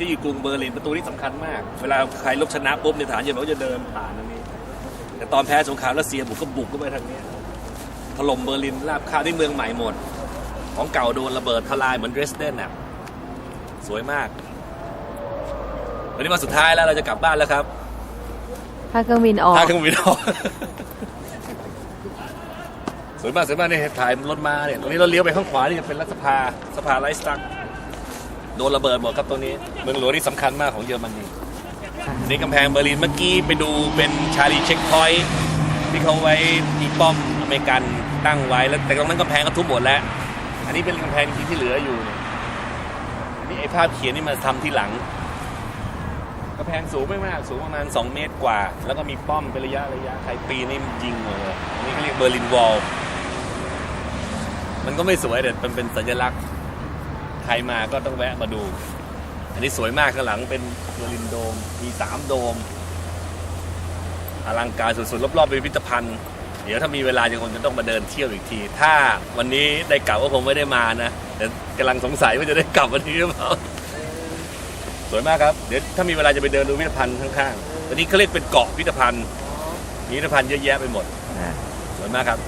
ที่กรุงเบอร์ลินประตูนี้สำคัญมาก เวลาใครลบชนะปุ๊บในยฐานเยอรมันก็จะเดินผ่านตรงนี้ แต่ตอนแพ้สงครามรัสเซียบุกก็บุกเข้าไปทางนี้ถล่มเบอร์ลินราบคาบที่เมืองใหม่หมด ของเก่าโดนระเบิดทลายเหมือนเดรสเดนน่ะสวยมาก วันนี้วันสุดท้ายแล้วเราจะกลับบ้านแล้วครับถ้าเครื่องบินออกทางเครื่องบินออกสวยมากสวยมากเนี่ยถ่ายรถมาเนี่ยตรงนี้เราเลี้ยวไปข้างขวานี่จะเป็นรัฐสภาสภาไลฟ์สตัก โดนระเบิดหมดครับตรงนี้เมืองหลวงที่สำคัญมากของเยอรมนีนี่กำแพงเบอร์ลินเมื่อกี้ไปดูเป็นชาลีเช็คพอยท์ที่เขาไว้มีป้อมอเมริกันตั้งไว้แล้วแต่ตรงนั้นกำแพงก็ทุบหมดแล้ว อันนี้เป็นกำแพงที่ที่เหลืออยู่นี่ไอ้ภาพเขียนนี่มาทำที่หลังกำแพงสูงไม่มากสูงประมาณ 2 เมตรกว่า แล้วก็มีป้อมเป็นระยะระยะใครปีนี่ยิงหมดเลยอันนี่เขาเรียกเบอร์ลินวอลมันก็ไม่สวยแต่มันเป็นสัญลักษณ์ รมาก็ต้องแวะมาดู อันนี้สวยมากข้างหลังเป็นเบอร์ลินโดมมี3โดม อลังการสุดๆรอบๆเป็นพิพิธภัณฑ์ เดี๋ยวถ้ามีเวลาจะคงจะต้องมาเดินเที่ยวอีกที ถ้าวันนี้ได้กลับก็คงไม่ได้มานะแต่กำลังสงสัยว่าจะได้กลับวันนี้หรือเปล่าสวยมากครับ เดี๋ยวถ้ามีเวลาจะไปเดินดูพิพิธภัณฑ์ข้างๆวันนี้เขาเรียกเป็นเกาะพิพิธภัณฑ์มีพิพิธภัณฑ์เยอะแยะไปหมดอ่าสวยมากครับ